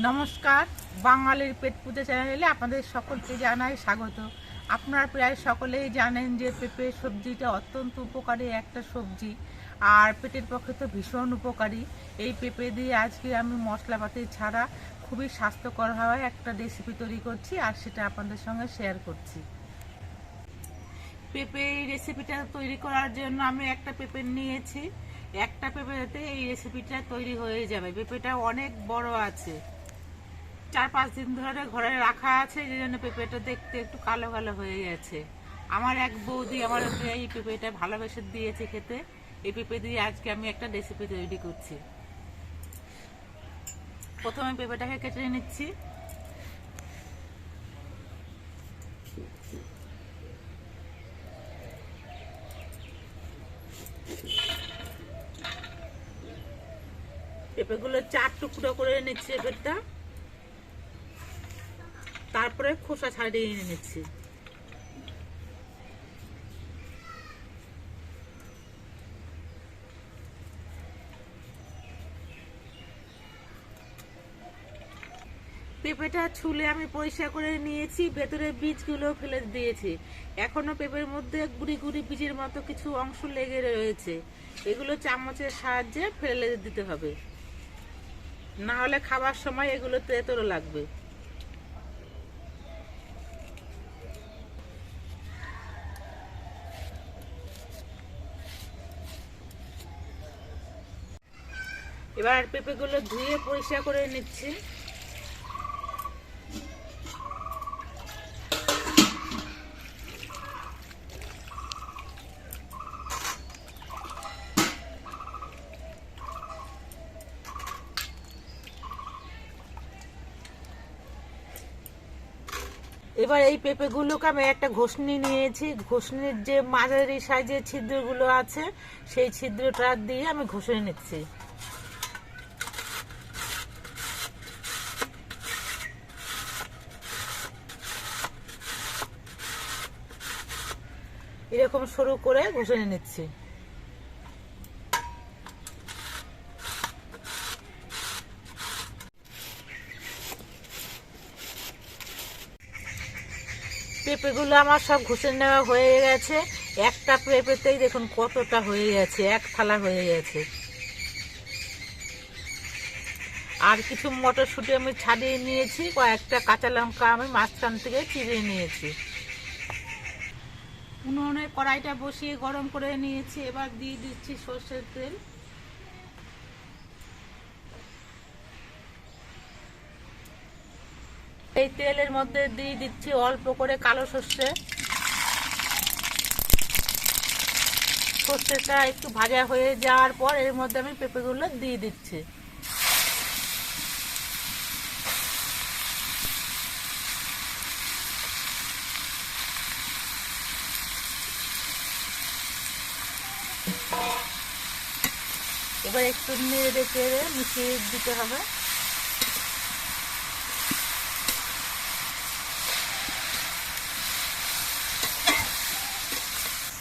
নমস্কার, বাঙালির পেট পুজো চ্যানেলে আপনাদের সকলকে জানাই স্বাগত। আপনারা প্রায় সকলেই জানেন যে পেঁপে সবজিটা অত্যন্ত উপকারী একটা সবজি, আর পেটের পক্ষে তো ভীষণ উপকারী। এই পেঁপে দিয়ে আজকে আমি মশলাপাতি ছাড়া খুবই স্বাস্থ্যকর হওয়া একটা রেসিপি তৈরি করছি, আর সেটা আপনাদের সঙ্গে শেয়ার করছি। পেঁপে এই রেসিপিটা তৈরি করার জন্য আমি একটা পেঁপে নিয়েছি। একটা পেঁপেতে এই রেসিপিটা তৈরি হয়ে যাবে। পেঁপেটা অনেক বড় আছে। চার পাঁচ দিন ধরে ঘরে রাখা আছে, এই জন্য পেঁপেটা দেখতে একটু কালো কালো হয়ে গেছে। আমার এক বৌদি আমার এই পেঁপেটা ভালোবেসে দিয়েছে খেতে। এই পেঁপে দিয়ে আজকে আমি একটা রেসিপি তৈরি করছি। প্রথমে পেঁপেটাকে কেটে নিচ্ছি। পেঁপেগুলো চার টুকরো করে নিচ্ছি পেঁপেটা তারপরে খোসা ছাড়িয়ে নিয়ে নিচ্ছি পেঁপেটা ছুলে আমি পরিষ্কার করে নিয়েছি, ভেতরে বীজগুলো ফেলে দিয়েছি। এখনও পেঁপের মধ্যে গুড়ি গুড়ি বীজের মতো কিছু অংশ লেগে রয়েছে। এগুলো চামচের সাহায্যে ফেলে দিতে হবে। না হলে খাবার সময় এগুলো তেতরো লাগবে। এবার পেঁপেগুলো ধুয়ে পরিষ্কার করে নিচ্ছি। এবার এই পেঁপেগুলোকে আমি একটা ঘষনি নিয়েছি। ঘষনির যে মাঝারি সাইজের ছিদ্রগুলো আছে, সেই ছিদ্রটা দিয়ে আমি ঘষে নিচ্ছি। এরকম সরু করে ঘষে নিচ্ছি। পেঁপেগুলো আমার সব ঘষে নেওয়া হয়ে গেছে। একটা পেঁপেতেই দেখুন কতটা হয়ে গেছে, এক থালা হয়ে গেছে। আর কিছু মটরশুঁটি আমি ছাড়িয়ে নিয়েছি, কয়েকটা কাঁচা লঙ্কা আমি মাঝখান থেকে চিড়ে নিয়েছি। উনুনে কড়াইটা বসিয়ে গরম করে নিয়েছি, এবার দিয়ে দিচ্ছি সর্ষের তেল। এই তেলের মধ্যে দিয়ে দিচ্ছি অল্প করে কালো সর্ষে। সর্ষেটা একটু ভাজা হয়ে যাওয়ার পর এর মধ্যে আমি পেঁপেগুলো দিয়ে দিচ্ছি। এবার একটু নেড়ে চেড়ে মিশিয়ে দিতে হবে।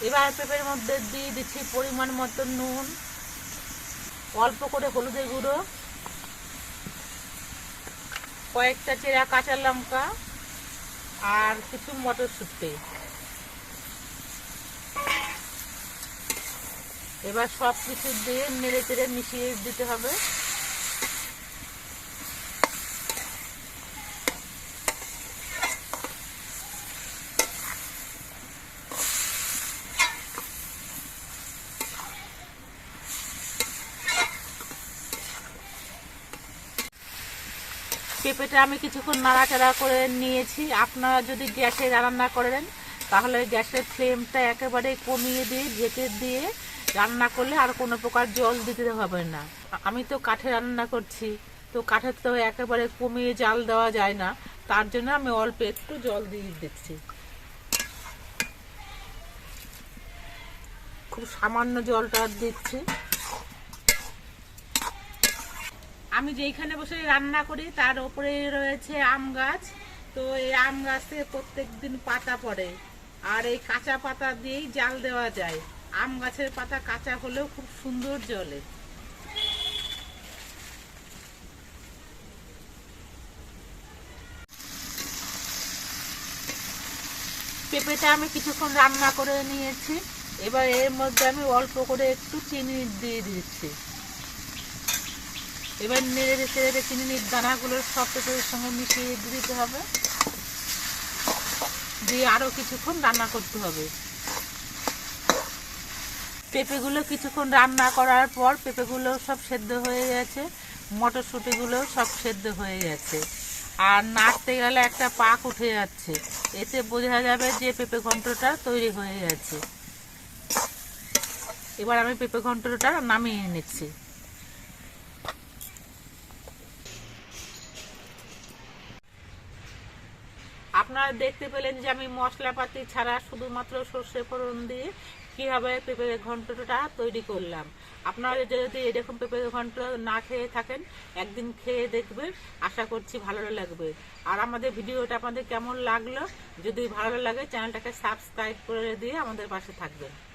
এবার পেঁপের মধ্যে দিয়ে দিচ্ছি পরিমাণ মতো নুন, অল্প করে হলুদের গুঁড়ো, কয়েকটা চেরা কাঁচা লঙ্কা, আর কিছু মটরশুঁটি। এবার সব কিছু দিয়ে নেড়ে চেড়ে মিশিয়ে দিতে হবে। পেঁপেটা আমি কিছুক্ষণ নাড়াচাড়া করে নিয়েছি। আপনারা যদি গ্যাসে রান্না করেন, তাহলে গ্যাসের ফ্লেমটা একেবারে কমিয়ে দিয়ে, ঢেকে দিয়ে রান্না করলে আর কোনো প্রকার জল দিতে হবে না। আমি তো কাঠে রান্না করছি, তো কাঠের তো একেবারে কমিয়ে জাল দেওয়া যায় না, তার জন্য আমি অল্প একটু জল দিয়ে দিচ্ছি। খুব সামান্য জলটা দিচ্ছি। আমি যেইখানে বসে রান্না করি, তার উপরে রয়েছে আম গাছ, তো এই আম গাছ প্রত্যেক দিন পাতা পড়ে, আর এই কাঁচা পাতা দিয়েই জাল দেওয়া যায়। আম গাছের পাতা কাঁচা হলেও খুব সুন্দর জলে। পেঁপেটা আমি কিছুক্ষণ রান্না করে নিয়েছি। এবার এর মধ্যে আমি অল্প করে একটু চিনি দিয়ে দিচ্ছি। এবার নেড়ে চেড়ে চিনির দানাগুলো সব পেঁপের সঙ্গে মিশিয়ে দিতে হবে। দিয়ে আরও কিছুক্ষণ রান্না করতে হবে। পেঁপেগুলো কিছুক্ষণ রান্না করার পর পেঁপেগুলো সব সেদ্ধ হয়ে গেছে, মটরশুঁটিগুলো সব সেদ্ধ হয়ে গেছে। আর নাড়তে গেলে একটা পাক উঠে যাচ্ছে, এতে বোঝা যাবে যে পেঁপে ঘন্টটা তৈরি হয়ে গেছে। এবার আমি পেঁপে ঘন্টটা নামিয়ে নিচ্ছি। আপনারা দেখতে পেলেন যে আমি মশলাপাতি ছাড়া শুধুমাত্র সর্ষে ফোড়ন দিয়ে কীভাবে পেঁপে ঘন্টটা তৈরি করলাম? আপনারা যদি এরকম পেঁপে ঘন্ট না খেয়ে থাকেন, একদিন খেয়ে দেখবেন, আশা করছি ভালো লাগবে। আর আমাদের ভিডিওটা আপনাদের কেমন লাগল? যদি ভালো লাগে, চ্যানেলটাকে সাবস্ক্রাইব করে দিয়ে আমাদের পাশে থাকবেন।